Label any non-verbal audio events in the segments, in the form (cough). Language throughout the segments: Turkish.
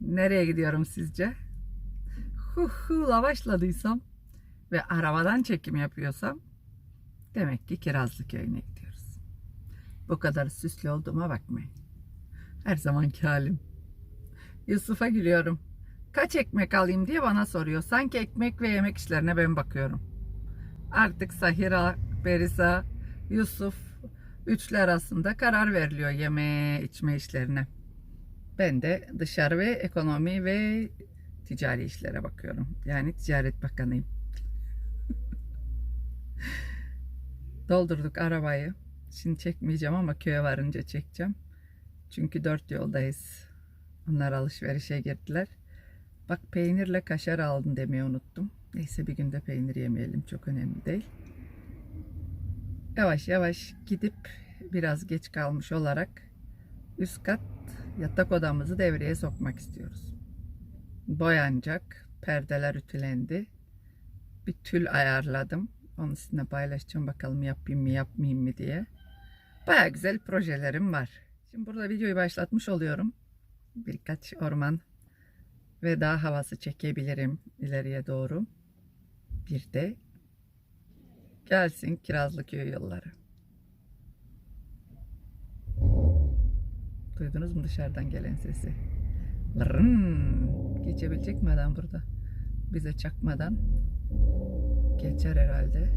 Nereye gidiyorum sizce? Hu hu lavaşladıysam ve arabadan çekim yapıyorsam demek ki Kirazlı köyüne gidiyoruz. Bu kadar süslü olduğuma bakmayın. Her zamanki halim. Yusuf'a gülüyorum. Kaç ekmek alayım diye bana soruyor. Sanki ekmek ve yemek işlerine ben bakıyorum. Artık Sahira, Berisa, Yusuf üçlü arasında karar veriliyor yeme içme işlerine. Ben de dışarı ve ekonomi ve ticari işlere bakıyorum. Yani ticaret bakanıyım. (laughs) Doldurduk arabayı. Şimdi çekmeyeceğim ama köye varınca çekeceğim. Çünkü dört yoldayız. Onlar alışverişe girdiler. Bak peynirle kaşar aldım demeyi unuttum. Neyse bir günde peynir yemeyelim çok önemli değil. Yavaş yavaş gidip biraz geç kalmış olarak üst kat yatak odamızı devreye sokmak istiyoruz. Boyanacak, perdeler ütülendi. Bir tül ayarladım. Onu sizinle paylaşacağım bakalım yapayım mı yapmayayım mı diye. Baya güzel projelerim var. Şimdi burada videoyu başlatmış oluyorum. Birkaç orman ve dağ havası çekebilirim ileriye doğru. Bir de gelsin Kirazlıköy yolları. Duydunuz mu dışarıdan gelen sesi? Lırrın. Geçebilecek mi adam burada? Bize çakmadan. Geçer herhalde.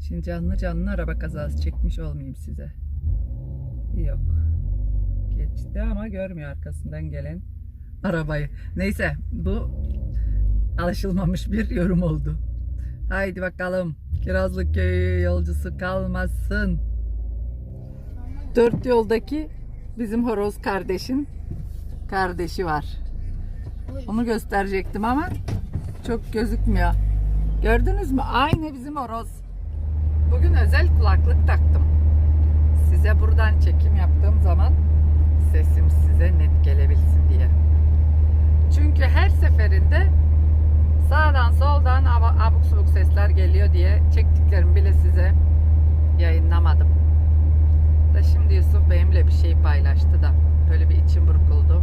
Şimdi canlı canlı araba kazası çekmiş olmayayım size. Yok. Geçti ama görmüyor arkasından gelen arabayı. Neyse bu alışılmamış bir yorum oldu. Haydi bakalım. Kirazlıköy yolcusu kalmasın. Dört yoldaki bizim horoz kardeşin kardeşi var. Onu gösterecektim ama çok gözükmüyor. Gördünüz mü? Aynı bizim horoz. Bugün özel kulaklık taktım. Size buradan çekim yaptığım zaman sesim size net gelebilsin diye. Çünkü her seferinde sağdan soldan ab- abuk subuk sesler geliyor diye çektiklerimi bile size yayınlamadım. Da şimdi Yusuf benimle bir şey paylaştı da böyle bir içim burkuldu.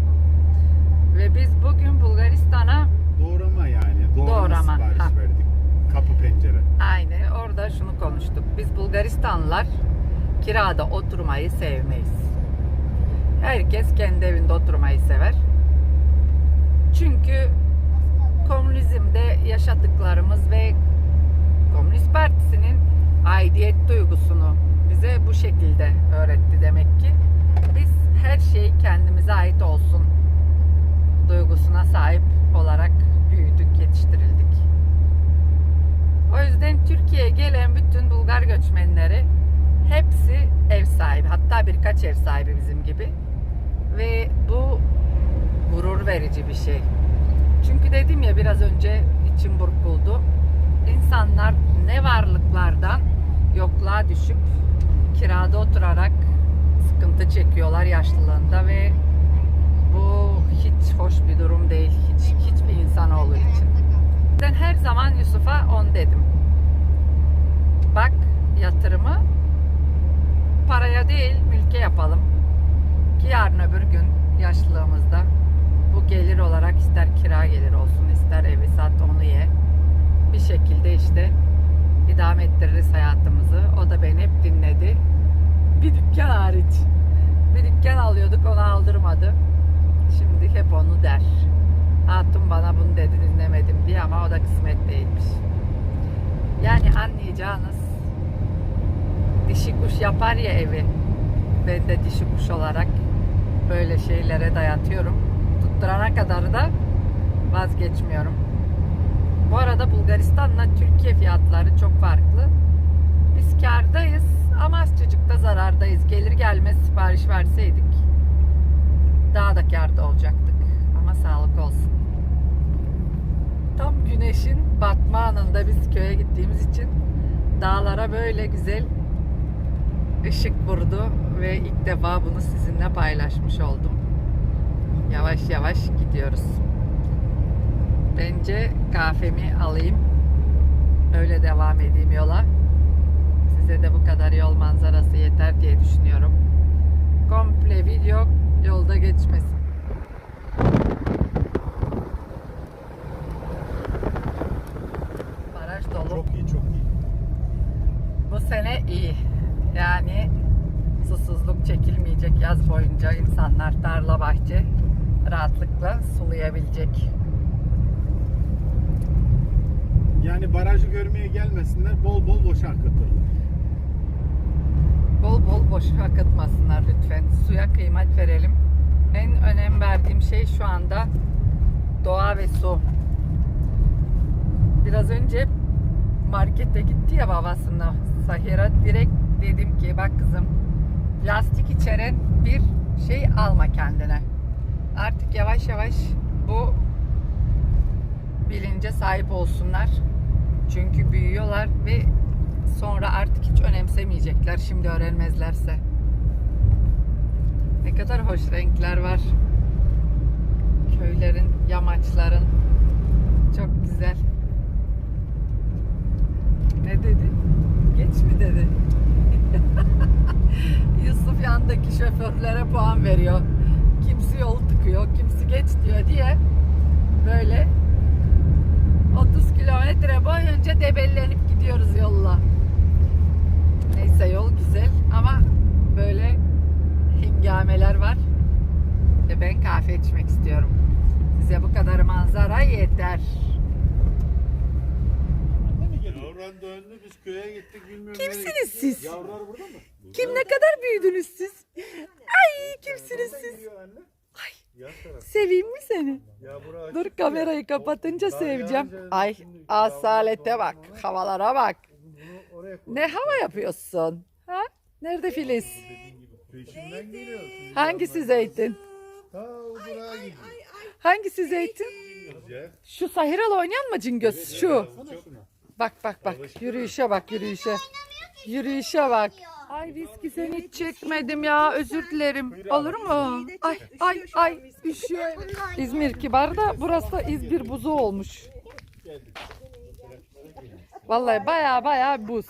Ve biz bugün Bulgaristan'a Doğrama yani. Doğrama, Doğrama, sipariş ha. verdik. Kapı pencere. aynı orada şunu konuştuk. Biz Bulgaristanlılar kirada oturmayı sevmeyiz. Herkes kendi evinde oturmayı sever. Çünkü komünizmde yaşadıklarımız ve Komünist Partisi'nin aidiyet duygusunu bize bu şekilde öğretti demek ki. Biz her şey kendimize ait olsun duygusuna sahip olarak büyüdük, yetiştirildik. O yüzden Türkiye'ye gelen bütün Bulgar göçmenleri hepsi ev sahibi. Hatta birkaç ev sahibi bizim gibi. Ve bu gurur verici bir şey. Çünkü dedim ya biraz önce içim burkuldu. İnsanlar ne varlıklardan yokluğa düşüp kirada oturarak sıkıntı çekiyorlar yaşlılığında ve bu hiç hoş bir durum değil. Hiç hiçbir insanoğlu için. Ben her zaman Yusuf'a on dedim. Bak yatırımı paraya değil mülke yapalım. Ki yarın öbür gün yaşlılığımızda bu gelir olarak ister kira gelir olsun ister evi sat onu ye. Bir şekilde işte idame ettiririz hayatımızı. O da beni hep dinledi. Bir dükkan hariç. Bir alıyorduk onu aldırmadı. Şimdi hep onu der. Hatun bana bunu dedi dinlemedim diye ama o da kısmet değilmiş. Yani anlayacağınız dişi kuş yapar ya evi. Ben de dişi kuş olarak böyle şeylere dayatıyorum. Tutturana kadar da vazgeçmiyorum. Bu arada Bulgaristan'la Türkiye fiyatları çok farklı. Biz kardayız ama azıcık da zarardayız. Gelir gelmez sipariş verseydik daha da kârda olacaktık. Ama sağlık olsun. Tam güneşin batma anında biz köye gittiğimiz için dağlara böyle güzel ışık vurdu ve ilk defa bunu sizinle paylaşmış oldum. Yavaş yavaş gidiyoruz. Bence kahvemi alayım. Öyle devam edeyim yola. Size de bu kadar yol manzarası yeter diye düşünüyorum. Komple video yolda geçmesin. Baraj dolu. Çok iyi, çok iyi. Bu sene iyi. Yani susuzluk çekilmeyecek yaz boyunca insanlar tarla bahçe rahatlıkla sulayabilecek. Yani barajı görmeye gelmesinler, bol bol boşa akıtırlar. Bol bol boş akıtmasınlar lütfen. Suya kıymet verelim. En önem verdiğim şey şu anda doğa ve su. Biraz önce markete gitti ya babasına Sahira direkt dedim ki bak kızım plastik içeren bir şey alma kendine. Artık yavaş yavaş bu bilince sahip olsunlar. Çünkü büyüyorlar ve sonra artık hiç önemsemeyecekler şimdi öğrenmezlerse. Ne kadar hoş renkler var. Köylerin, yamaçların. Çok güzel. Ne dedi? Geç mi dedi? (laughs) Yusuf yandaki şoförlere puan veriyor. Kimisi yol tıkıyor, kimisi geç diyor diye böyle 30 kilometre boyunca debellenip gidiyoruz yolla. Neyse yol güzel ama böyle hengameler var. Ve ben kahve içmek istiyorum. Size bu kadar manzara yeter. Yavran döndü, biz köye gittik bilmiyorum. Kimsiniz siz? Yavrular burada mı? Kim ne kadar büyüdünüz siz? Ay kimsiniz siz? Seveyim mi seni? Dur kamerayı kapatınca seveceğim. Ay asalete bak, havalara bak. Ne hava yapıyorsun? Ha? Nerede Filiz? Peşinden geliyor. Hangisi zeytin? Ta o durağa gidiyor. Hangisi zeytin? Şu Sahiral oynayan mı Cingöz? Şu. Bak bak bak. Yürüyüşe bak yürüyüşe. Yürüyüşe bak. Ay viski seni hiç çekmedim ya. Özür dilerim. Olur mu? Ay ay ay. Üşüyor. İzmir kibar da burası da İzmir buzu olmuş. Vallahi baya baya buz.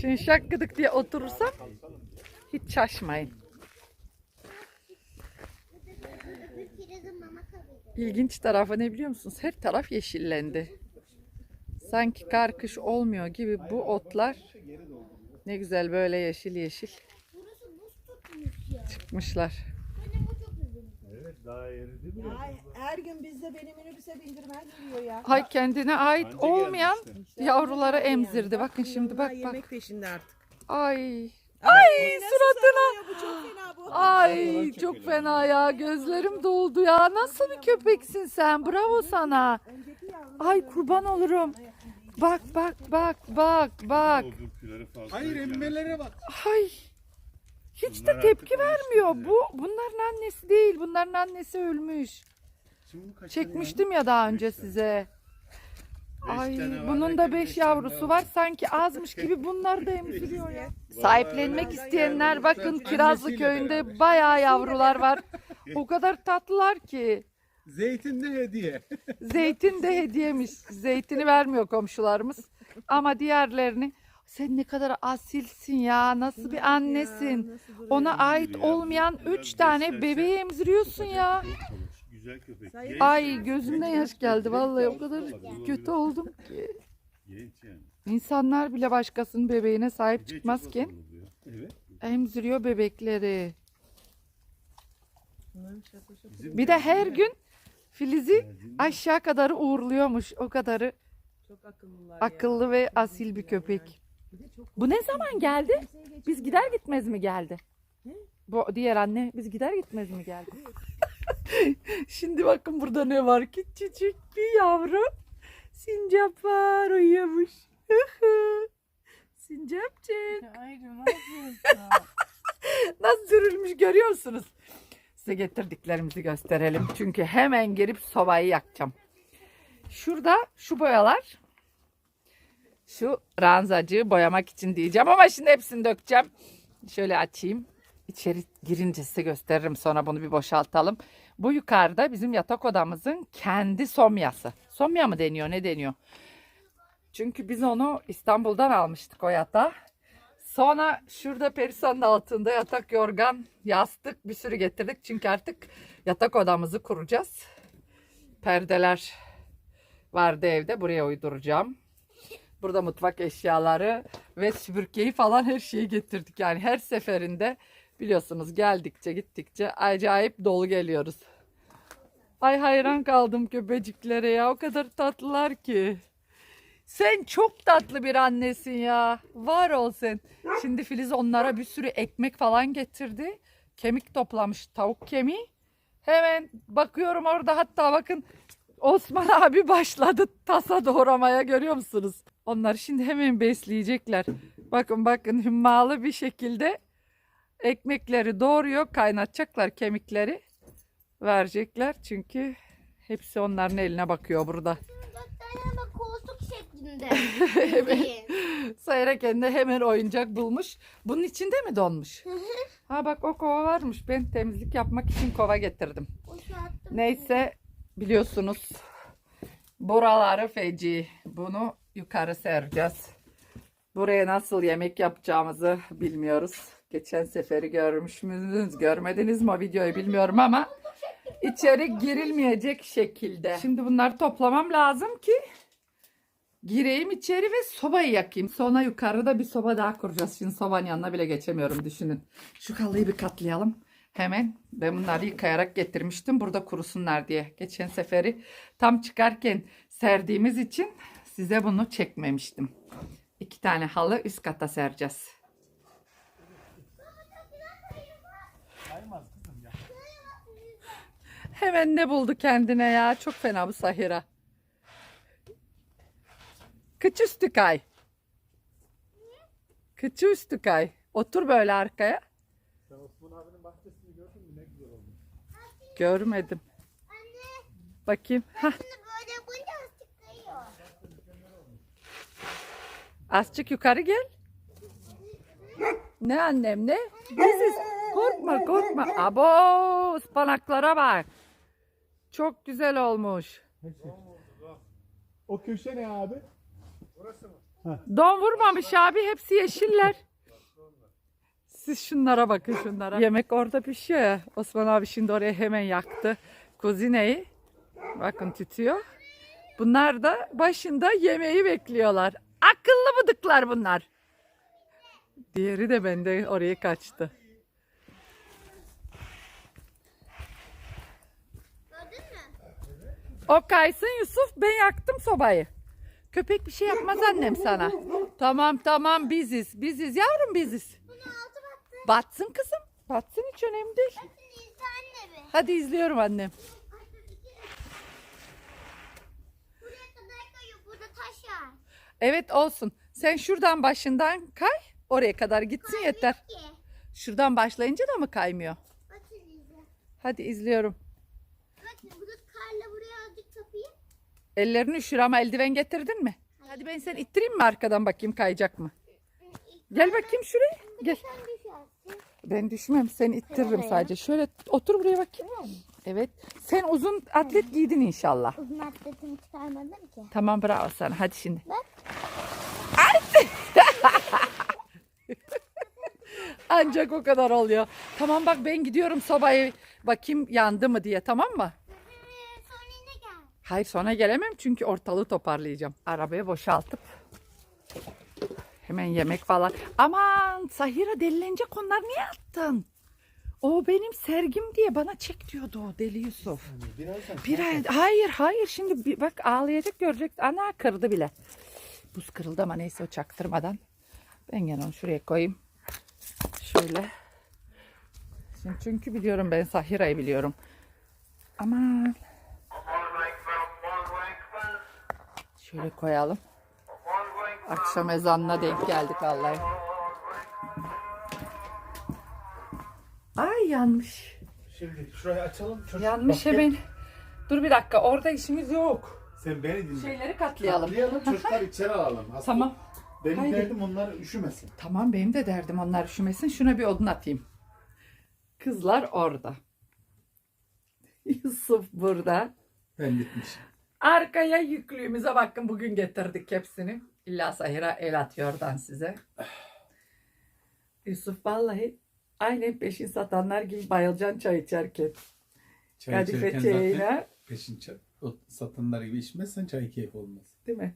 Şimdi şakkıdık diye oturursam hiç şaşmayın. İlginç tarafı ne biliyor musunuz? Her taraf yeşillendi. Sanki kar kış olmuyor gibi bu otlar ne güzel böyle yeşil yeşil çıkmışlar. Ay, her gün bizde beni minibüse bindirmen geliyor ya. Ay kendine ait Anca olmayan gelmişti. yavruları emzirdi. Bakın şimdi bak Yemek bak. peşinde artık. Ay. Ay suratına. Bu çok fena bu. Ay çok fena ya. Gözlerim doldu ya. Nasıl bir köpeksin sen? Bravo sana. Ay kurban olurum. Bak bak bak bak bak. Hayır emmelere bak. Ay. Hiç de Bunlar tepki artık vermiyor. Bu bunların annesi değil. Bunların annesi ölmüş. Şimdi bu kaç Çekmiştim ya daha önce Beş tane. size. Beş Ay tane var, bunun belki da beş 5 tane yavrusu daha var. Sanki azmış gibi bunlar da emziriyor ya. Sahiplenmek öyle. isteyenler bakın Annesiyle Kirazlı beraber. köyünde bayağı yavrular var. O kadar tatlılar ki. Zeytin de hediye. Zeytin de hediyemiş. Zeytini vermiyor komşularımız. Ama diğerlerini sen ne kadar asilsin ya. Nasıl bir annesin. Ona ait olmayan 3 tane bebeği emziriyorsun ya. Güzel köpek. Sayın- Ay gözümden yaş geldi vallahi o kadar kötü oldum ki. Genç yani. İnsanlar bile başkasının bebeğine sahip çıkmazken Evet. emziriyor bebekleri. Bizim Bir de her gün Filiz'i aşağı kadar uğurluyormuş. O kadarı Çok akıllılar akıllı ve asil bir köpek. Bu ne zaman geldi? Biz gider gitmez mi geldi? Bu diğer anne biz gider gitmez mi geldi? (laughs) Şimdi bakın burada ne var? Küçücük bir yavru sincap var uyuyormuş. (laughs) Sincapcık. (laughs) Nasıl sürülmüş görüyor musunuz? Size getirdiklerimizi gösterelim. Çünkü hemen girip sobayı yakacağım. Şurada şu boyalar. Şu ranzacığı boyamak için diyeceğim ama şimdi hepsini dökeceğim. Şöyle açayım. İçeri girince size gösteririm sonra bunu bir boşaltalım. Bu yukarıda bizim yatak odamızın kendi somyası. Somya mı deniyor ne deniyor? Çünkü biz onu İstanbul'dan almıştık o yatağı. Sonra şurada perisanın altında yatak yorgan, yastık bir sürü getirdik. Çünkü artık yatak odamızı kuracağız. Perdeler vardı evde. Buraya uyduracağım. Burada mutfak eşyaları ve süpürgeyi falan her şeyi getirdik. Yani her seferinde biliyorsunuz geldikçe gittikçe acayip dolu geliyoruz. Ay hayran kaldım köpeciklere ya. O kadar tatlılar ki. Sen çok tatlı bir annesin ya. Var ol sen. Şimdi Filiz onlara bir sürü ekmek falan getirdi. Kemik toplamış tavuk kemiği. Hemen bakıyorum orada hatta bakın Osman abi başladı tasa doğramaya görüyor musunuz? Onlar şimdi hemen besleyecekler. Bakın bakın hümmalı bir şekilde ekmekleri doğruyor kaynatacaklar kemikleri verecekler çünkü hepsi onların eline bakıyor burada. Bak koltuk şeklinde. (laughs) Evet. Sayra kendine hemen oyuncak bulmuş. Bunun içinde mi donmuş? ha bak o kova varmış. Ben temizlik yapmak için kova getirdim. Neyse biliyorsunuz buraları feci. Bunu yukarı sereceğiz. Buraya nasıl yemek yapacağımızı bilmiyoruz. Geçen seferi görmüş müydünüz? Görmediniz mi o videoyu bilmiyorum ama içeri girilmeyecek şekilde. Şimdi bunları toplamam lazım ki gireyim içeri ve sobayı yakayım. Sonra yukarıda bir soba daha kuracağız. Şimdi sobanın yanına bile geçemiyorum düşünün. Şu halıyı bir katlayalım. Hemen ben bunları yıkayarak getirmiştim burada kurusunlar diye. Geçen seferi tam çıkarken serdiğimiz için size bunu çekmemiştim. İki tane halı üst kata sereceğiz. Hemen ne buldu kendine ya? Çok fena bu Sahira. Kıç üstü kay. Kıçı üstü kay. Otur böyle arkaya. Sen Osman abinin bahçesini gördün mü? Ne güzel olmuş. Görmedim. Anne Bakayım. Hah, şimdi böyle yapınca azıcık kayıyor. Azıcık yukarı gel. Ne annem ne? Biziz. Korkma korkma. Abo ıspanaklara bak. Çok güzel olmuş. O köşe ne abi? Burası mı? Don vurmamış abi hepsi yeşiller. Siz şunlara bakın şunlara. Yemek orada pişiyor ya. Osman abi şimdi oraya hemen yaktı. Kuzineyi. Bakın tütüyor. Bunlar da başında yemeği bekliyorlar. Akıllı bıdıklar bunlar. Diğeri de bende oraya kaçtı. Gördün mü? O kaysın Yusuf ben yaktım sobayı. Köpek bir şey yapmaz annem sana. Tamam tamam biziz. Biziz yavrum biziz. Batsın kızım. Batsın hiç önemli değil. Hadi izliyorum annem. Buraya kadar kayıyor. Burada taş var. Evet olsun. Sen şuradan başından kay. Oraya kadar gitsin yeter. Ki. Şuradan başlayınca da mı kaymıyor? Bakın izle. Hadi izliyorum. Bakın burada karla buraya azıcık tapayım. Ellerini üşür ama eldiven getirdin mi? Hadi ben seni ittireyim mi arkadan bakayım kayacak mı? Gel bakayım şuraya. Gel. Ben düşmem. Seni ittiririm sadece. Şöyle otur buraya bakayım. Evet. Sen uzun atlet giydin inşallah. Uzun atletimi çıkarmadım ki. Tamam bravo sana. Hadi şimdi. Bak. (laughs) Ancak o kadar oluyor. Tamam bak ben gidiyorum sobaya bakayım yandı mı diye tamam mı? Hayır sonra gelemem çünkü ortalığı toparlayacağım. Arabaya boşaltıp hemen yemek falan. Aman Sahira delilenecek onlar niye attın? O benim sergim diye bana çek diyordu o deli Yusuf. Bir ay, hayır hayır şimdi bir, bak ağlayacak görecek. Ana kırdı bile. Buz kırıldı ama neyse o çaktırmadan. Ben gene onu şuraya koyayım. Şöyle. Şimdi çünkü biliyorum ben Sahira'yı biliyorum. Aman. Şöyle koyalım. Akşam ezanına denk geldik vallahi. Ay yanmış. Şimdi şurayı açalım. Çocuk Yanmış basket- hemen. Dur bir dakika orada işimiz yok. Sen beni dinle. Şeyleri katlayalım. Katlayalım çocuklar içeri alalım. Aslında Tamam. Benim Haydi. derdim onlar üşümesin. Tamam benim de derdim onlar üşümesin. Şuna bir odun atayım. Kızlar orada. (laughs) Yusuf burada. Ben gitmişim. Arkaya yüklüğümüze bakın bugün getirdik hepsini. İlla Sahira el atıyor oradan size. Yusuf vallahi aynen peşin satanlar gibi bayılacaksın çay içerken. Çay Kadife içerken zaten çayına peşin çay, o satanlar gibi içmezsen çay keyif olmaz. değil mi?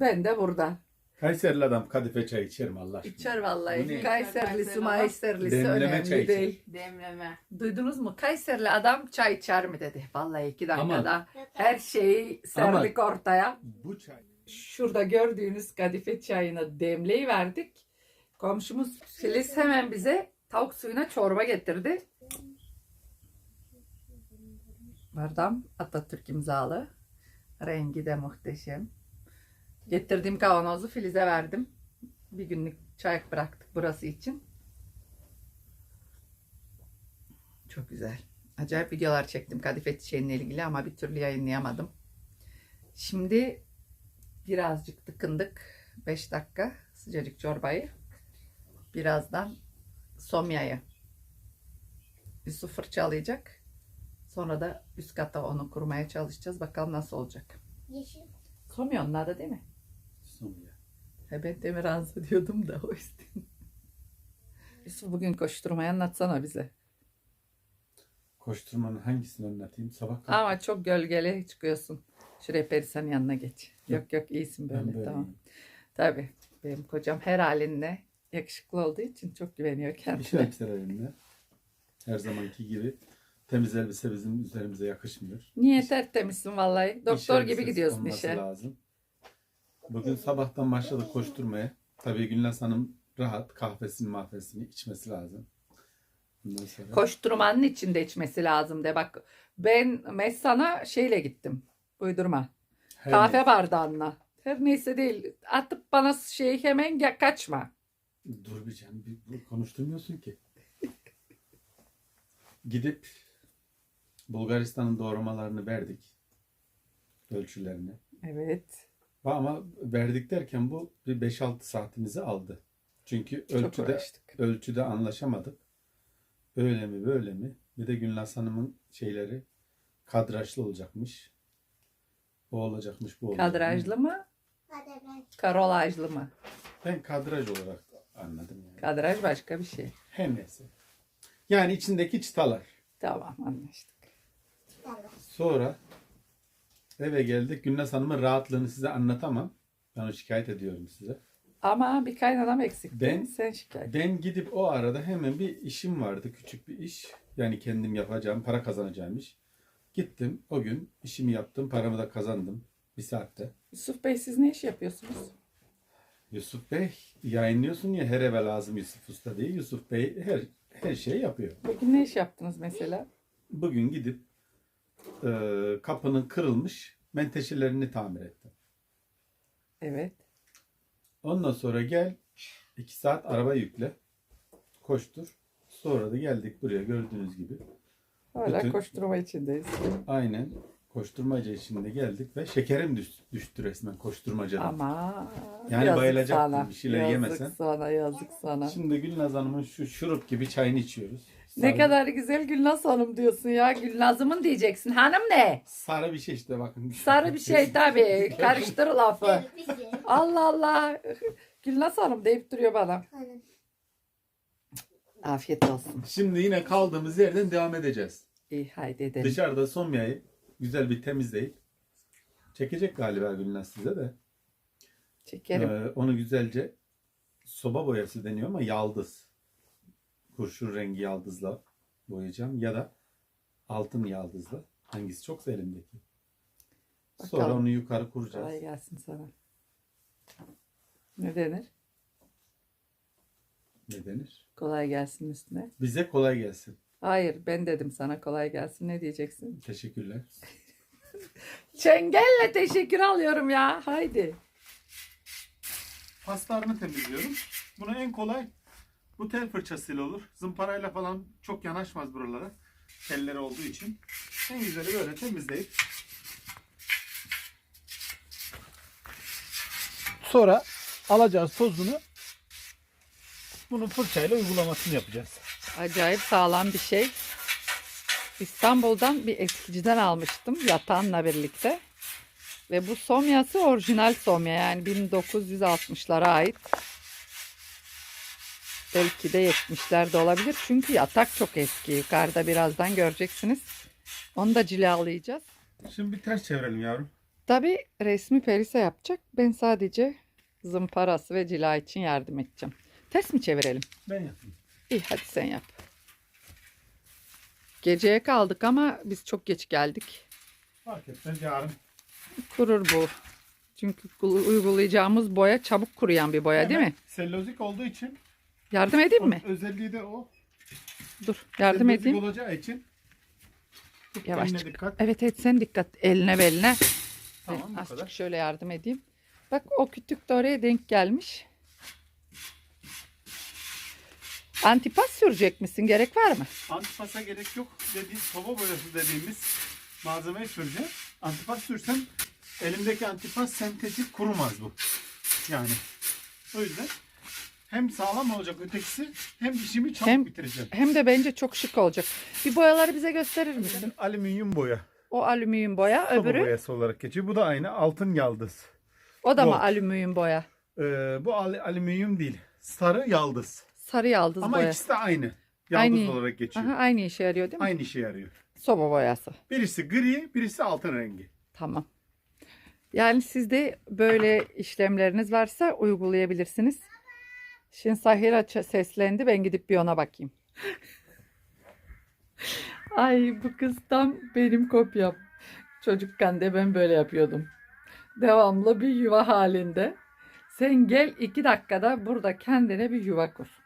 Ben de burada. Kayserili adam kadife çay içerim Allah aşkına. İçer Bu ne? vallahi. Kayserlisi, Mayserlisi Demleme önemli çay içer. değil. Demleme. Duydunuz mu? Kayserili adam çay içer mi dedi. Vallahi iki Ama- dakikada her şeyi serdik ortaya. Bu çay. Şurada gördüğünüz kadife çayını demleyi verdik. Komşumuz Filiz hemen bize tavuk suyuna çorba getirdi. Bardam Atatürk imzalı. Rengi de muhteşem. Getirdiğim kavanozu Filiz'e verdim. Bir günlük çay bıraktık burası için. Çok güzel. Acayip videolar çektim kadife çiçeğinle ilgili ama bir türlü yayınlayamadım. Şimdi birazcık tıkındık. 5 dakika sıcacık çorbayı. Birazdan somyayı. Yusuf fırçalayacak. Sonra da üst kata onu kurmaya çalışacağız. Bakalım nasıl olacak. Yeşil. Somya onun adı değil mi? Somya. He ben Demirhansı diyordum da o yüzden. Yusuf bugün koşturmayı anlatsana bize. Koşturmanın hangisini anlatayım? Sabah kalk- Ama çok gölgeli çıkıyorsun. Şuraya Perisan'ın yanına geç. Yok yok iyisin Ben böyle, böyle tamam. Tabii benim kocam her halinde yakışıklı olduğu için çok güveniyor Bir kendine. şey elbiseler elimde. Her zamanki gibi temiz elbise bizim üzerimize yakışmıyor. Niye tertemizsin vallahi? İş Doktor gibi elbisesi gidiyorsun olması işe. Lazım. Bugün sabahtan başladık koşturmaya. Tabii Gülnaz Hanım rahat kahvesini mahvesini içmesi lazım. Bundan sonra Koşturmanın içinde içmesi lazım de. Bak ben Messan'a şeyle gittim. Uydurma. her Kahve bardağına. Her neyse değil. Atıp bana şey hemen ya kaçma. Dur bir canım bir, konuşturmuyorsun ki. Gidip Bulgaristan'ın doğramalarını verdik. Ölçülerini. Evet. Ama verdik derken bu bir 5-6 saatimizi aldı. Çünkü ölçüde ölçüde anlaşamadık. Öyle mi böyle mi? Bir de Gülnaz Hanım'ın şeyleri kadrajlı olacakmış. O olacakmış bu olacakmış. Kadrajlı mı? Karolajlı mı? Ben kadraj olarak anladım yani. Kadraj başka bir şey. Her neyse. Yani içindeki çıtalar. Tamam anlaştık. Sonra eve geldik. Gülnaz Hanım'ın rahatlığını size anlatamam. Ben onu şikayet ediyorum size. Ama bir kaynanam eksik. Ben- Sen şikayet. Ben gidip o arada hemen bir işim vardı. Küçük bir iş. Yani kendim yapacağım, para kazanacağım iş. Gittim o gün işimi yaptım. Paramı da kazandım. Bir saatte. Yusuf Bey siz ne iş yapıyorsunuz? Yusuf Bey yayınlıyorsun ya her eve lazım Yusuf Usta diye. Yusuf Bey her her şeyi yapıyor. Bugün ne iş yaptınız mesela? Bugün gidip e, kapının kırılmış menteşelerini tamir ettim. Evet. Ondan sonra gel iki saat araba yükle. Koştur. Sonra da geldik buraya gördüğünüz gibi. Hala Bütün- koşturma içindeyiz. Aynen koşturmaca içinde geldik ve şekerim düş- düştü resmen koşturmacadan. Ama Yani bayılacaktım, bir şeyler yazık yemesen. sana yazık sana. Şimdi Gülnaz Hanım'ın şu şurup gibi çayını içiyoruz. Ne Sarı- kadar güzel Gülnaz Hanım diyorsun ya. Gülnaz'ımın diyeceksin. Hanım ne? Sarı bir şey işte bakın. Sarı bir şey tabii. Karıştır lafı. Allah Allah. Gülnaz Hanım deyip duruyor bana. Hadi. Afiyet olsun. Şimdi yine kaldığımız yerden devam edeceğiz. İyi haydi edelim. Dışarıda Somya'yı güzel bir temizleyip çekecek galiba Gülnaz size de. Çekerim. Ee, onu güzelce soba boyası deniyor ama yaldız. Kurşun rengi yaldızla boyayacağım ya da altın yaldızla. Hangisi çoksa elimdeki. Sonra Bakalım. onu yukarı kuracağız. Kolay gelsin sana. Ne denir? Ne denir? Kolay gelsin üstüne. Bize kolay gelsin. Hayır ben dedim sana kolay gelsin. Ne diyeceksin? Teşekkürler. (laughs) Çengelle teşekkür alıyorum ya. Haydi. Paslarını temizliyorum. Bunu en kolay bu tel fırçasıyla olur. Zımparayla falan çok yanaşmaz buralara. Telleri olduğu için. En güzeli böyle temizleyip sonra alacağız tozunu bunun fırçayla uygulamasını yapacağız. Acayip sağlam bir şey. İstanbul'dan bir eskiciden almıştım yatağınla birlikte. Ve bu somyası orijinal somya yani 1960'lara ait. Belki de 70'lerde olabilir. Çünkü yatak çok eski. Yukarıda birazdan göreceksiniz. Onu da cilalayacağız. Şimdi bir ters çevirelim yavrum. Tabi resmi Perisa yapacak. Ben sadece zımparası ve cila için yardım edeceğim. Ters mi çevirelim? Ben yapayım. İyi hadi sen yap. Geceye kaldık ama biz çok geç geldik. Fark etmez yarın. Kurur bu. Çünkü uygulayacağımız boya çabuk kuruyan bir boya değil Hemen mi? Sellozik olduğu için Yardım edeyim mi? özelliği de o. Dur yardım Sellozik edeyim. olacağı için Yavaş çık. dikkat. Evet evet sen dikkat eline beline. Tamam bu Azıcık kadar. şöyle yardım edeyim. Bak o kütük de oraya denk gelmiş. Antipas sürecek misin? Gerek var mı? Antipasa gerek yok. Dediğim soba boyası dediğimiz malzemeyi süreceğim. Antipas sürsem elimdeki antipas sentetik kurumaz bu. Yani o yüzden hem sağlam olacak ötekisi hem işimi çabuk Hem- bitireceğim. Hem de bence çok şık olacak. Bir boyaları bize gösterir misin? Alüminyum boya. O alüminyum boya, Soba öbürü boyası olarak geçiyor. Bu da aynı altın yaldız. o da mı Gold. alüminyum boya? Ee, bu al- alüminyum değil. Sarı yaldız. Sarı yaldız Ama boya. ikisi de aynı. Yaldız Aynı. olarak geçiyor. Aha, aynı işe yarıyor değil mi? Aynı işe yarıyor. Soba boyası. Birisi gri, birisi altın rengi. Tamam. Yani sizde böyle işlemleriniz varsa uygulayabilirsiniz. Şimdi Sahira seslendi. Ben gidip bir ona bakayım. (laughs) Ay bu kız tam benim kopyam. Çocukken de ben böyle yapıyordum. Devamlı bir yuva halinde. Sen gel iki dakikada burada kendine bir yuva kur.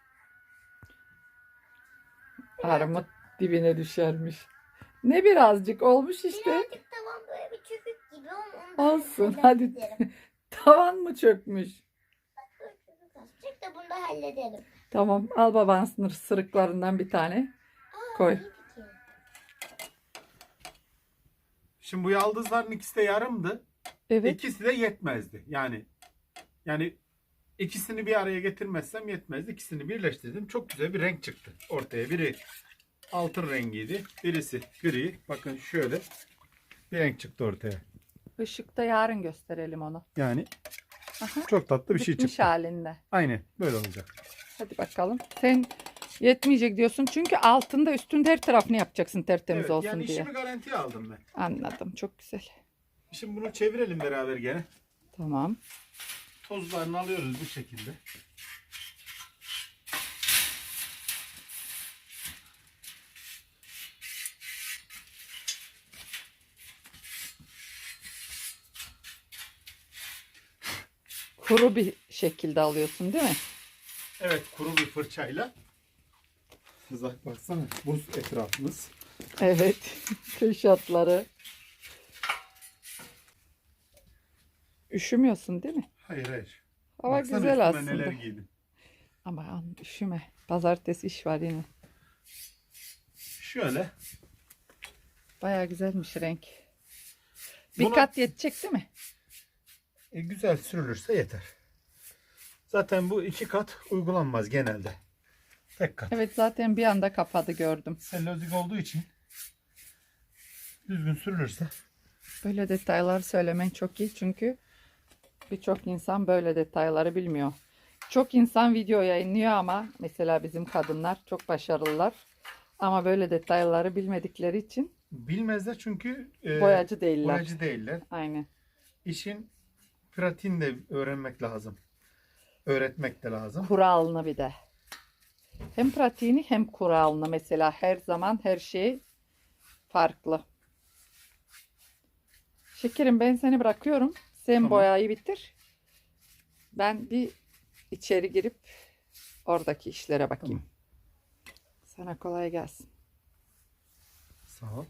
Armut dibine düşermiş. Ne birazcık olmuş işte. Birazcık tamam böyle bir çökük gibi onu Olsun, hadi. (laughs) Tavan mı çökmüş? Azıcık da bunu da hallederim. Tamam al babanın sınır sırıklarından bir tane. Aa, Koy. Şimdi bu yaldızların ikisi de yarımdı. Evet. İkisi de yetmezdi. Yani yani ikisini bir araya getirmezsem yetmezdi. İkisini birleştirdim. Çok güzel bir renk çıktı ortaya. Biri altın rengiydi. Birisi gri. Bakın şöyle bir renk çıktı ortaya. Işıkta yarın gösterelim onu. Yani Aha. çok tatlı bir şey çıktı. halinde. Aynen böyle olacak. Hadi bakalım. Sen yetmeyecek diyorsun çünkü altında üstünde her tarafını yapacaksın tertemiz Evet, olsun yani diye. işimi garantiye aldım ben. Anladım. Çok güzel. Şimdi bunu çevirelim beraber gene. Tamam. Tozlarını alıyoruz bu şekilde. Kuru bir şekilde alıyorsun değil mi? Evet kuru bir fırçayla. Kızak baksana buz etrafımız. Evet. (laughs) Kış şartları. Üşümüyorsun değil mi? Hayır hayır. Hava Baksana güzel aslında. neler giydim. Aman üşüme. Pazartesi iş var yine. Şöyle. Baya güzelmiş renk. Bir Buna- kat yetecek değil mi? E, güzel sürülürse yeter. Zaten bu iki kat uygulanmaz genelde. Tek kat. Evet zaten bir anda kapadı gördüm. Sellozik olduğu için düzgün sürülürse Böyle detaylar söylemen çok iyi çünkü birçok insan böyle detayları bilmiyor. Çok insan video yayınlıyor ama mesela bizim kadınlar çok başarılılar. Ama böyle detayları bilmedikleri için bilmezler çünkü e, boyacı değiller. boyacı değiller. Aynen. İşin pratiğini de öğrenmek lazım. Öğretmek de lazım. Kuralını bir de. Hem pratiğini hem kuralını mesela her zaman her şey farklı. Şekerim ben seni bırakıyorum. Sen Tamam. boyayı bitir. Ben bir içeri girip oradaki işlere bakayım. Sana kolay gelsin. Sağ ol.